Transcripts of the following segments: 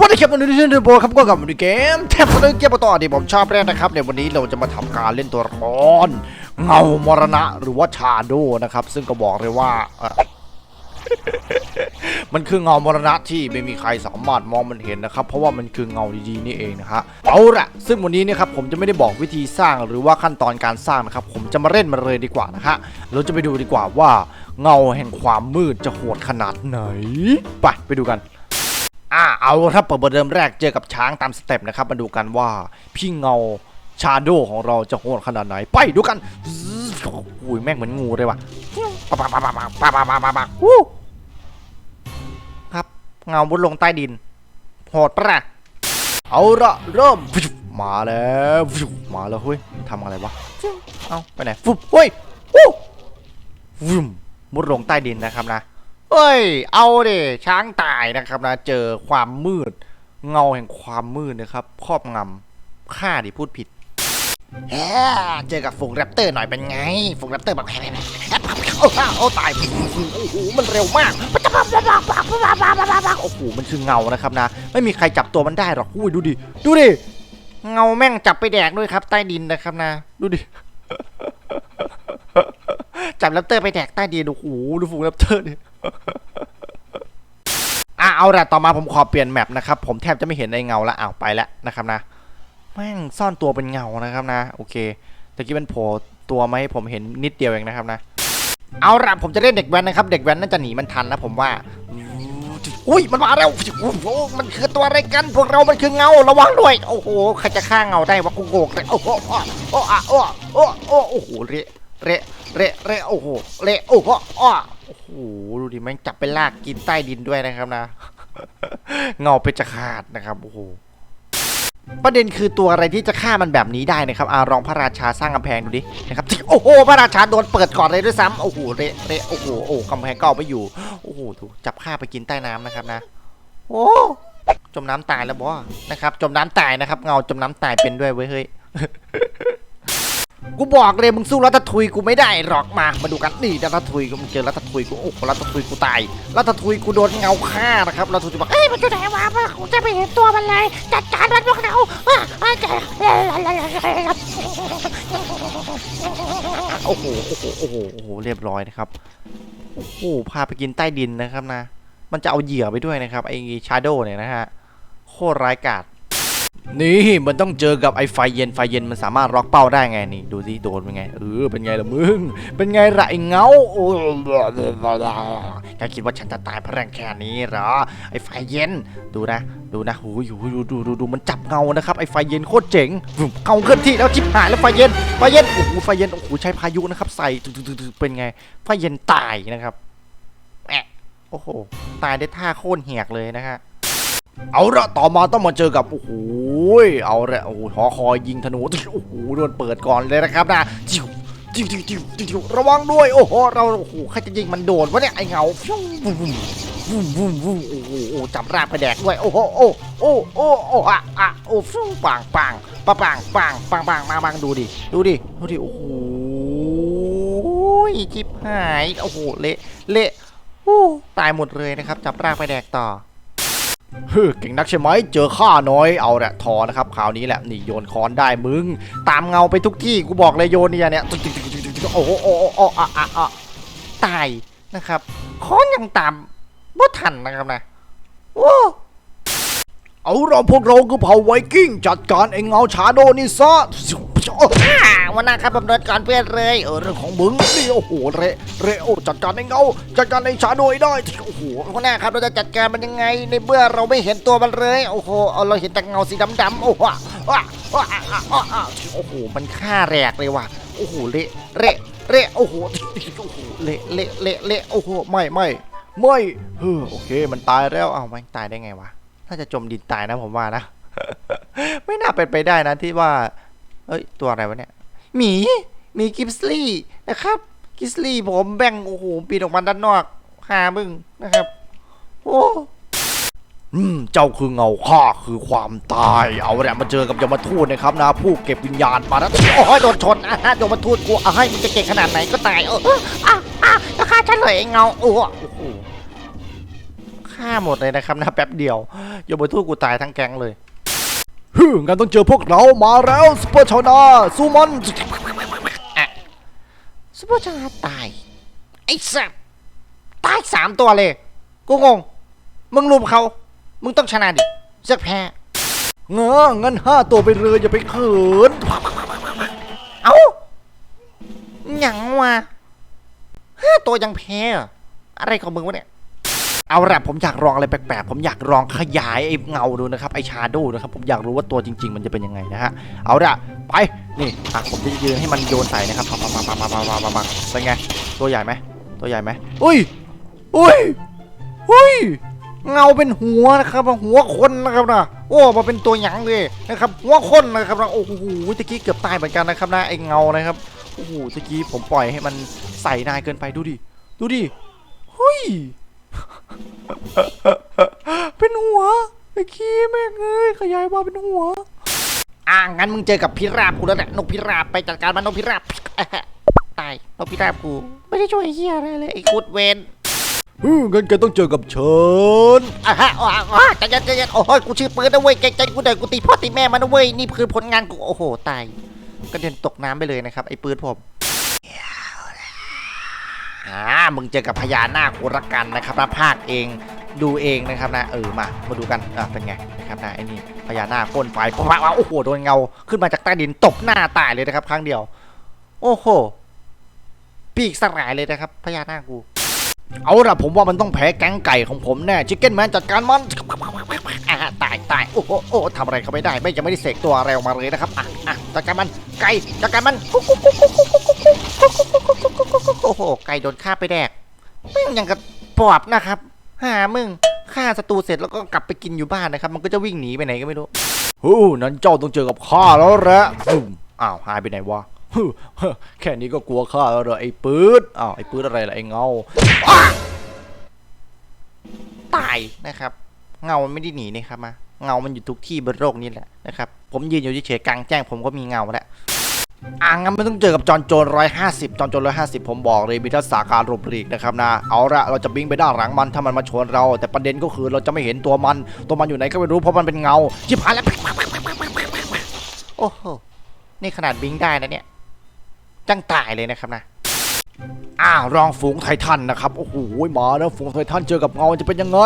วันนี้ครับวันนี้ที่เดนโบครับก็กลับมาในเกมแทบจะเกมต่อที่ผมชอบเล่นนะครับในวันนี้เราจะมาทำการเล่นตัวละครเงามรณะหรือว่าชาโดนะครับ ซึ่งก็บอกเลยว่ามันคือเงามรณะที่ไม่มีใครสามารถมองมันเห็นนะครับ เพราะว่ามันคือเงาดีๆนี่เองนะฮะเอาละซึ่งวันนี้เนะครับผมจะไม่ได้บอกวิธีสร้างหรือว่าขั้นตอนการสร้างนะครับ ผมจะมาเล่นมันเลยดีกว่านะฮะเราจะไปดูดีกว่าว่าเงาแห่งความมืดจะโหดขนาดไหนไปไปดูกัน อ่าเอาครับเปิดประเดิมแรกเจอกับช้างตามสเต็ปนะครับ มาดูกันว่าพี่เงาชาโดของเราจะโหดขนาดไหน ไปดูกันอุ้ยแม่งเหมือนงูเลยว่ะปะปะปะปะปะปะปะปะปะปะวู้ครับเงาบุดลงใต้ดิน โหดปะนะเอาละเริ่มมาแล้วมาแล้วเฮ้ยทำอะไรวะเอาไปไหนฟุบเฮ้ยวู้วุมมุดลงใต้ดินนะครับนะ เอ้ย เอาเดช้างตายนะครับนะ เจอความมืด เงาแห่งความมืดนะครับ ครอบงำฆ่าดิพูดผิดแฮเจอกับฝูงแรปเตอร์หน่อยเป็นไง ฝูงแรปเตอร์แบบแฮโอ้โอ้ตายโอ้โหมันเร็วมากโอ้โหมันคือเงานะครับนะ ไม่มีใครจับตัวมันได้หรอกอุ้ยดูดิ ดูดิ เงาแม่งจับไปแดกด้วยครับ ใต้ดินนะครับนะ ดูดิจับแรปเตอร์ไปแดกใต้ดินโอ้โหดูฝูงแรปเตอร์ดิ อะเอาละต่อมาผมขอเปลี่ยนแมปนะครับ ผมแทบจะไม่เห็นในเงาละอ้าวไปแล้วนะครับนะ แม่งซ่อนตัวเป็นเงานะครับนะ โอเคตะกี้มันโผล่ตัวมาให้ผมเห็นนิดเดียวเองนะครับนะ เอาละผมจะเล่นเด็กแว้นนะครับ เด็กแว้นน่าจะหนีมันทันนะผมว่า อุ้ยมันมาแล้วโอ้โหมันคือตัวอะไรกัน พวกเรา มันคือเงา ระวังด้วย โอ้โหใครจะฆ่าเงาได้วะกูโกกเลยโอ้โหอ้โอ้โอ้โอ้โอ้โอ้โหเละเละเละเละโอ้โหเละโอ้โหอ้อ โอ้โหดูดิแม่งจับไปลากกินใต้ดินด้วยนะครับนะ เงาเป็นจะขาดนะครับโอ้โหประเด็นคือตัวอะไรที่จะฆ่ามันแบบนี้ได้นะครับอารองพระราชาสร้างกำแพงดูดินะครับโอ้โหพระราชาโดนเปิดก่อนเลยด้วยซ้ำโอ้โหเละเละโอ้โหโอ้กำแพงก็เอาไปอยู่โอ้โหถูกจับฆ่าไปกินใต้น้ำนะครับนะ โอ้จมน้ำตายแล้วบอนะครับ จมน้ำตายนะครับ เงาจมน้ำตายเป็นด้วยเว้ยเฮ้ย กูบอกเลยมึงสู้รัตทุยกูไม่ได้หรอกมา มาดูกันนี่รัตทุยกูมึงเจอรัตทุยกูโอ้โหรัตทุยกูตายรัตทุยกูโดนเงาฆ่านะครับรัตทุยจะบอกเอ้ยมันอยู่ไหนวะมันคงจะไม่เห็นตัวมันเลยจัดการมันพวกเราอะอะจัดโอ้โหโอ้โหโอ้โหโอ้โหเรียบร้อยนะครับโอ้โหพาไปกินใต้ดินนะครับนะ มันจะเอาเหยื่อไปด้วยนะครับไอ้ชาโดเนี่ยนะฮะโคตรร้ายกาจ นี่มันต้องเจอกับไอ้ไฟเย็นไฟเย็นมันสามารถล็อกเป้าได้ไงนี่ ดูสิโดนเป็นไงเออเป็นไงล่ะมึงเป็นไงล่ะไอ้เงาโอ้แกคิดว่าฉันจะตายเพราะแรงแค่นี้เหรอไอ้ไฟเย็นดูนะ ดูนะโอ้ยดูดูดูดูดูมันจับเงานะครับไอ้ไฟเย็นโคตรเจ๋งเงาเคลื่อนที่แล้วชิบหายแล้วไฟเย็นไฟเย็นโอ้โหไฟเย็นโอ้โหใช้พายุนะครับใส่ตึ๊ดเป็นไงไฟเย็นตายนะครับแอะโอ้โหตายได้ท่าโค่นเหียกเลยนะฮะ เอาละต่อมาต้องมาเจอกับโอ้โหเอาละโอ้โหหอคอยยิงธนูโอ้โหโดนเปิดก่อนเลยนะครับนะจิวจิวจิวจิวจิวระวังด้วยโอ้โหเราโอ้โหใครจะยิงมันโดนวะเนี่ยไอเหงาฟิววุ้มวุ้มวุ้มวุ้มโอ้โหจับรากไปแดกด้วยโอ้โหโอ้โอ้โอ้โอ้อะอะโอ้ฟิวปังปังปะปังปังปังปังมาบังดูดิดูดิดูดิโอ้โหจิบหายโอ้โหเละเละโอ้ตายหมดเลยนะครับ จับรากไปแดกต่อ เฮ้ยเก่งนักใช่ไหมเจอข้าน้อยเอาแหละทอนะครับคราวนี้แหละนี่โยนค้อนได้มึง ตามเงาไปทุกที่กูบอกเลยโยนเนี่ยเนี่ยโอ้โหโอ้โหโอ้อะอะอะตายนะครับค้อนยังตามบ่ทันนะครับนะโอ้เอาเราพวกเราคือเผ่าไวกิ้งจัดการไอ้เงาชาโดนี่ซะ อะวันนั้นครับผมโดนก่อนเพื่อนเลยเออเรื่องของมึงนี่โอ้โหเระเระโอ้จัดการไอ้เงาจัดการไอ้ชาโดให้ได้โอ้โหวันนั้นครับเราจะจัดการมันยังไง ในเมื่อเราไม่เห็นตัวมันเลยโอ้โหเอาเราเห็นแต่เงาสีดำๆโอ้โหอะอะอะอะอะอะโอ้โหมันฆ่าแรกเลยว่ะโอ้โหเละเละเละโอ้โหโอ้โหเละเละเละเละโอ้โหไม่ไม่ไม่เฮ้อโอเค มันตายแล้วเอ้ามันตายได้ไงวะน่าจะจมดินตายนะผมว่านะ ไม่น่าเป็นไปได้นะที่ว่า เอ้ย ตัวอะไรวะเนี่ย หมี มีกิฟสลี่นะครับ กิฟสลี่ผมแบ่งโอ้โหปีนออกมาด้านนอกหามึงนะครับ โอ้อืมเจ้าคือเงาข้าคือความตาย เอาแหละมาเจอกับยมทูตนะครับนะ ผู้เก็บวิญญาณมาแล้วโอ้ยโดนชนอะฮะโดนมทูดกูอะให้มึงจะเก่งขนาดไหนก็ตายเอออะอะแล้วฆ่าฉันเลยเงาโอ้โหฆ่าหมดเลยนะครับนะแป๊บเดียวโยมทูตกูตายทั้งแก๊งเลย ฮึงั้นต้องเจอพวกเรามาแล้วสปอร์ชาวนาสู้มันซุปเปอร์ชาตาย ไอ้สัตว์ตายสามตัวเลย กูงง มึงรุมเขา มึงต้องชนะดิเสือกแพ้เงองั้นห้าตัวไปเลยอย่าไปเขิน เอ้าหยังวะห้าตัวยังแพ้เหรออะไรของมึงวะเนี่ย เอาละผมอยากลองอะไรแปลกๆ ผมอยากลองขยายไอ้เงาดูนะครับไอ้ชาโดนะครับผมอยากรู้ว่าตัวจริง ๆ มันจะเป็นยังไงนะฮะเอาละไปนี่อะผมจะยืนให้มันโยนใส่นะครับมามามามามามามามาเป็นไงตัวใหญ่ไหมตัวใหญ่ไหมอุ้ยอุ้ยอุ้ยเงาเป็นหัวนะครับหัวคนนะครับนะโอ้มาเป็นตัวหยังเลยนะครับหัวคนนะครับนะโอ้โหโอ้โหตะกี้เกือบตายเหมือนกันนะครับนะไอ้เงานะครับโอ้โหตะกี้ผมปล่อยให้มันใส่นายเกินไปดูดิดูดิเฮ้ย เป็นหัวตะกี้แม่งเอ้ยขยายมาเป็นหัว อ่างั้นมึงเจอกับพิราบกูแล้วแหละนกพิราบไปจัดการมันนกพิราบตายนกพิราบกู ไม่ได้ช่วยเฮียอะไรเลยไอ้กุดเวนอืองั้นแกต้องเจอกับเชิญอะฮะอะอะใจเย็นใจเย็นโอ้ยกูชื่อปืนนะเว้ยเกรงใจกูเดี๋ยวกูตีพ่อตีแม่มันนะเว้ยนี่คือผลงานกูโอ้โหตายกระเด็นตกน้ำไปเลยนะครับไอ้ปืนผม อ่ามึงเจอกับพญานาคกูรักกันนะครับนะภาคเองดูเองนะครับนะเออมามาดูกันอะเป็นไงนะครับนะไอ้นี่พญานาคพ่นไฟปุ๊บปั๊บโอ้โหโดนเงาขึ้นมาจากใต้ดินตบหน้าตายเลยนะครับ ครั้งเดียว โอ้โหปีกสลายเลยนะครับพญานาคกูเอาละผมว่ามันต้องแพ้แก๊งไก่ของผมแน่ชิคเก้นแมนจัดการมันตายตายโอ้โหโอ้ทำอะไรเขาไม่ได้ ไม่ยังไม่ได้เสกตัวอะไรออกมาเลยนะครับอะอะจัดการมันไก่จัดการมัน โอ้โห ไก่โดนฆ่าไปแดกแม่งยังกับปอบนะครับ หามึงฆ่าศัตรูเสร็จแล้วก็กลับไปกินอยู่บ้านนะครับ มันก็จะวิ่งหนีไปไหนก็ไม่รู้ฮู้นั้นเจ้าต้องเจอกับข้าแล้วแหละอืมอ้าวหายไปไหนวะฮึ่มแค่นี้ก็กลัวข้าแล้วเหรอไอ้ปื๊ดอ้าวไอ้ปื๊ดอะไรล่ะไอ้เงาตายนะครับ เงามันไม่ได้หนีนี่ครับมาเงามันอยู่ทุกที่บนโลกนี้แหละนะครับ ผมยืนอยู่เฉยๆกลางแจ้งผมก็มีเงาแล้ว อ่างั้นไม่ต้องเจอกับจอนโจนร้อยห้าสิบจอนโจนร้อยห้าสิบผมบอกเลยมีทัศสาการหลบหลีกนะครับนะ เอาละเราจะบิงไปด้านหลังมันถ้ามันมาชนเรา แต่ประเด็นก็คือเราจะไม่เห็นตัวมัน ตัวมันอยู่ไหนก็ไม่รู้เพราะมันเป็นเงาชิบหายแล้วโอ้โหนี่ขนาดบิงได้นะเนี่ยจังตายเลยนะครับนะ อ้าวรองฝูงไททันนะครับโอ้โหมาแล้วฝูงไททันเจอกับเงาจะเป็นยังไง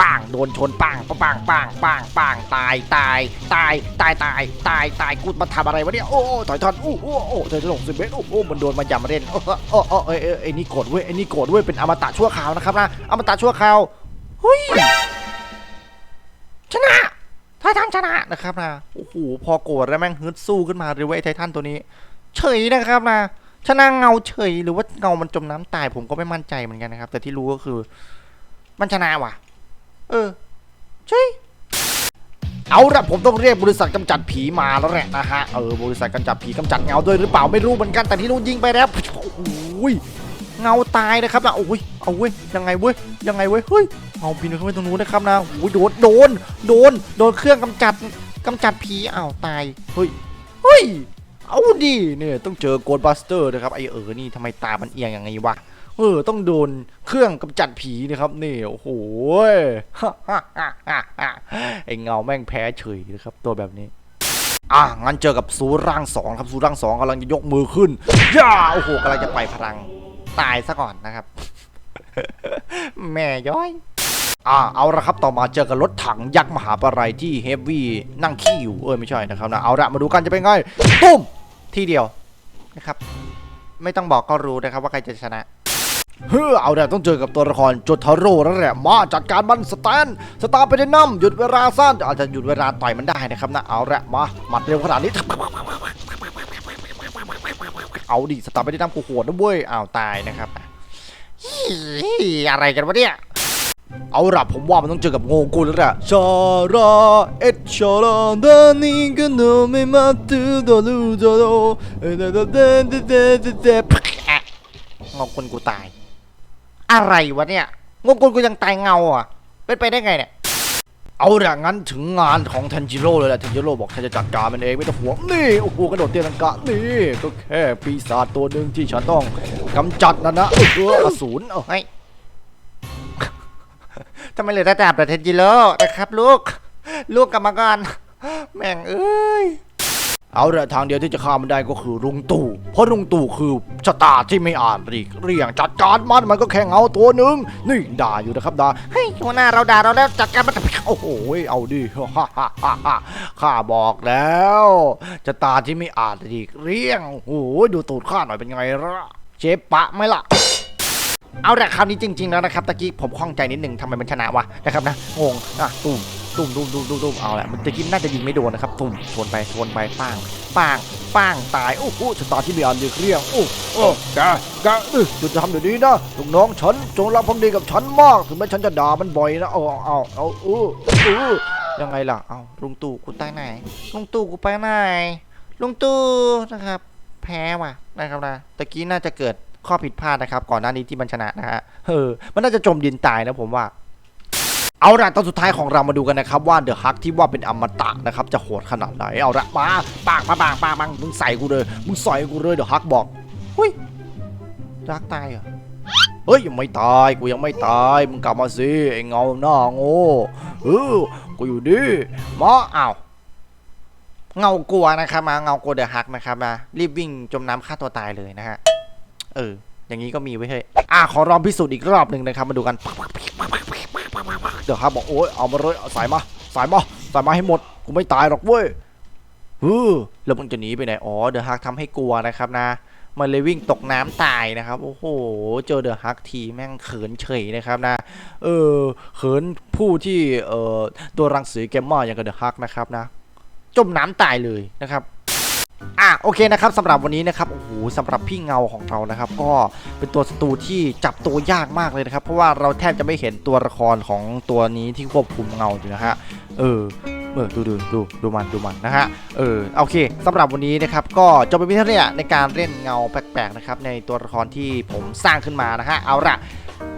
ปังโดนชนปังปังปังปังปังตายตายตายตายตายตายตายกูมาทำอะไรวะเนี่ยโอ้ไททันโอ้โหโอ้ไททันหกสิบเมตรโอ้โหมันโดนมาหยำเล่นโอ้โอ้โหเอ้เอ้ยเอ้นี่โกรธเว้ยไอ้นี่โกรธเว้ยเป็นอมตะชั่วคราวนะครับนะอมตะชั่วคราวเฮ้ยชนะไททันชนะนะครับนะโอ้โหพอโกรธแล้วแม่งฮึดสู้ขึ้นมาเลยเว้ยไททันตัวนี้ เฉยนะครับนะ ชนะเงาเฉยหรือว่าเงามันจมน้ำตาย ผมก็ไม่มั่นใจเหมือนกันนะครับ แต่ที่รู้ก็คือ มันชนะว่ะ เออใช่เอาละผมต้องเรียกบริษัทกำจัดผีมาแล้วแหละนะฮะเออบริษัทกำจัดผีกำจัดเงาด้วยหรือเปล่าไม่รู้เหมือนกันแต่ที่รู้ยิงไปแล้วโอ้ยเงาตายนะครับนะโอ้ยเอาเว้ยยังไงเว้ยยังไงเว้ยเฮ้ยเอาบินขึ้นไปตรงนู้นนะครับนะโอ้ยโดนโดนโดนโดนเครื่องกำจัดกำจัดผีอ้าวตายเฮ้ยเฮ้ย เอาดิเนี่ยต้องเจอโกดบัสเตอร์นะครับไอเออนี่ทำไมตามันเอียงอย่างไงวะเออต้องโดนเครื่องกำจัดผีนะครับนี่โอ้โหไอเงาแม่งแพ้เฉยนะครับ ตัวแบบนี้อะงั้นเจอกับซูร่างสองครับซูร่างสองกำลังจะยกมือขึ้นย่าโอ้โหกำลังจะไปพลัง ตายซะก่อนนะครับ แม่ย้อย อ่าเอาละครับต่อมาเจอกับรถถังยักษ์มหาปรายที่เฮฟวี่นั่งขี้อยู่เออไม่ใช่นะครับนะเอาละมาดูกันจะเป็นไงตุ้มทีเดียวนะครับ ไม่ต้องบอกก็รู้นะครับว่าใครจะชนะเฮ้อเอาละต้องเจอกับตัวละครโจทาโร่แล้วแหละมาจัดการมันสแตนสตาร์ไปได้น้ำหยุดเวลาสั้นอาจจะหยุดเวลาต่อยมันได้นะครับนะเอาละมาหมัดเร็วขนาดนี้เอาดิสตาร์ไปได้น้ำกูโหดนะเว้ยอ้าวตายนะครับอะไรกันวะเนี่ย เอาละผมว่ามันต้องเจอกับโงกุลแล้วแหละชาราเอ็ดชาราดานิกันโนไม่มาตูดอลูดอโลเอเดเดเดเดเดเดเดแอะงงกุลกูตาย อะไรวะเนี่ยงงกุลกูยังตายเงาอะ เป็นไปได้ไงเนี่ย เอาละงั้นถึงงานของเทนจิโร่เลยแหละเทนจิโร่บอกฉันจะจัดการมันเองไม่ต้องห่วงนี่โอ้โหกระโดดเตียงกะนี่ก็แค่ปีศาจตัวหนึ่งที่ฉันต้องกำจัดนะนะเอออสูรเอาเฮ้ย ทำไมเหลือแต่ดาบแต่เทนจิโร่นะครับลูก ลูกกลับมาก่อนแม่งเอ้ย เอาละทางเดียวที่จะฆ่ามันได้ก็คือลุงตู่ เพราะลุงตู่คือชะตาที่ไม่อ่านรีกเรียงจัดการมันมันก็แค่เงาตัวหนึ่งนี่ด่าอยู่นะครับด่าเฮ้ยหัวหน้าเราด่าเราแล้วจัดการมันโอ้โหเอาดิข้าบอกแล้วชะตาที่ไม่อ่านรีกเรียงโอ้โหดูตูดข้าหน่อยเป็นไงล่ะเจ็บปะไหมล่ะ เอาละคราวนี้จริงๆแล้วนะครับตะกี้ผมข้องใจนิดหนึ่งทำไมมันชนะวะนะครับนะงงอะตุ่มตุ่มตุ่มตุ่มตุ่มตุ่มเอาแหละมันตะกี้น่าจะยิงไม่โดนนะครับตุ่มชนไปชนไปป้างป้างป้างตายโอ้โหโอ้ชะตาที่ไม่อ่านรีกเรียงโอ้โอ้แกแกเอ้ยหยุดทำเดี๋ยวนี้นะลูกน้องฉันจงรับความดีกับฉันมากถึงแม้ฉันจะด่ามันบ่อยนะเอาเอาเอาเออเออยังไงล่ะเอาลุงตู่กูตายไหนลุงตู่กูไปไหนลุงตู่นะครับ แพ้ว่ะนะครับนะตะกี้น่าจะเกิด ข้อผิดพลาดนะครับ ก่อนหน้านี้ที่มันชนะนะฮะเออมันน่าจะจมดินตายนะผมว่าเอาละตอนสุดท้ายของเรามาดูกันนะครับ ว่าเดอะฮักที่ว่าเป็นอมตะนะครับจะโหดขนาดไหนเอาละมาปากมาปากปากมังมึงใส่กูเลยมึงใส่กูเลยเดอะฮักบอกรักตายเหรอเฮ้ยยังไม่ตายกูยังไม่ตายมึงกลับมาสิไอ้เงาหน้าโง่เออกูอยู่ดิมาอ้าวเงากลัวนะครับมาเงากลัวเดอะฮักนะครับมารีบวิ่งจมน้ำฆ่าตัวตายเลยนะฮะ เออ อย่างนี้ก็มีไว้ยเฮ้ยอะขอลองพิสูจน์อีกรอบหนึ่งนะครับมาดูกัน เดอะฮักบอกโอ้ยเอามาเลยเอาใส่มาใส่มาใส่มาให้หมดกูไม่ตายหรอกเว้ยเออแล้วมึงจะหนีไปไหนอ๋ออ๋อเดอะฮักทำให้กลัวนะครับนะมันเลยวิ่งตกน้ำตายนะครับโอ้โหเจอเดอะฮักทีแม่งเขินเฉยนะครับนะเออเขินผู้ที่เอ่อตัวรังสีเกมเมอร์อย่างกับเดอะฮักนะครับนะจมน้ำตายเลยนะครับ อะโอเคนะครับสำหรับวันนี้นะครับโอ้โหสำหรับพี่เงาของเรานะครับ ก็เป็นตัวศัตรูที่จับตัวยากมากเลยนะครับ เพราะว่าเราแทบจะไม่เห็นตัวละครของตัวนี้ที่ควบคุมเงาอยู่นะฮะเออเออดูดูดูดูมันดูมันนะฮะเออโอเคสำหรับวันนี้นะครับ ก็จบไปเพียงเท่านี้ในการเล่นเงาแปลกๆนะครับในตัวละครที่ผมสร้างขึ้นมานะฮะเอาละ